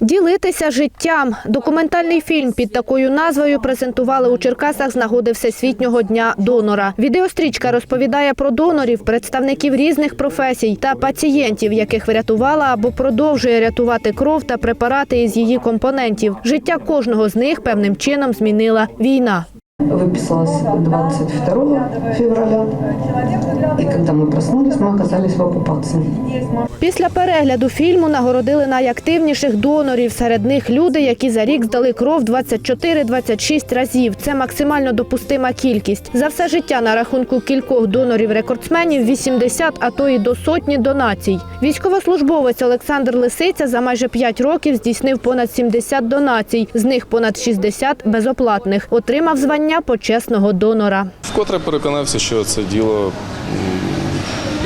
Ділитися життям. Документальний фільм під такою назвою презентували у Черкасах з нагоди Всесвітнього дня донора. Відеострічка розповідає про донорів, представників різних професій та пацієнтів, яких врятувала або продовжує рятувати кров та препарати із її компонентів. Життя кожного з них певним чином змінила війна. Выписалась 22 февраля, и когда мы проснулись, мы оказались в оккупации. Після перегляду фільму нагородили найактивніших донорів. Серед них люди, які за рік здали кров 24-26 разів. Це максимально допустима кількість. За все життя на рахунку кількох донорів-рекордсменів 80, а то і до сотні донацій. Військовослужбовець Олександр Лисиця за майже 5 років здійснив понад 70 донацій, з них понад 60 безоплатних. Отримав звання почесного донора. Вкотре переконався, що це діло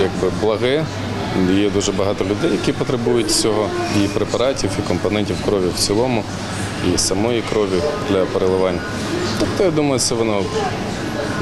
якби благе. Є дуже багато людей, які потребують цього і препаратів, і компонентів крові в цілому, і самої крові для переливань. Тобто, я думаю, це воно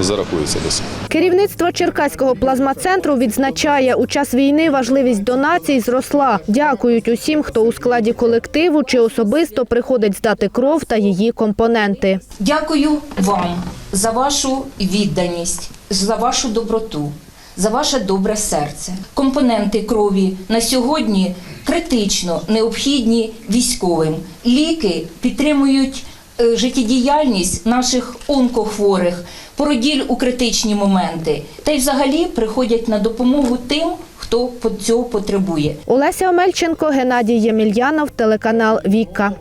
зарахується десь. Керівництво Черкаського плазмацентру відзначає, у час війни важливість донацій зросла. Дякують усім, хто у складі колективу чи особисто приходить здати кров та її компоненти. Дякую вам за вашу відданість, за вашу доброту, за ваше добре серце. Компоненти крові на сьогодні критично необхідні військовим. Ліки підтримують е, життєдіяльність наших онкохворих, породіль у критичні моменти, та й взагалі приходять на допомогу тим, хто цього потребує. Олеся Омельченко, Геннадій Ємельянов, телеканал Віка.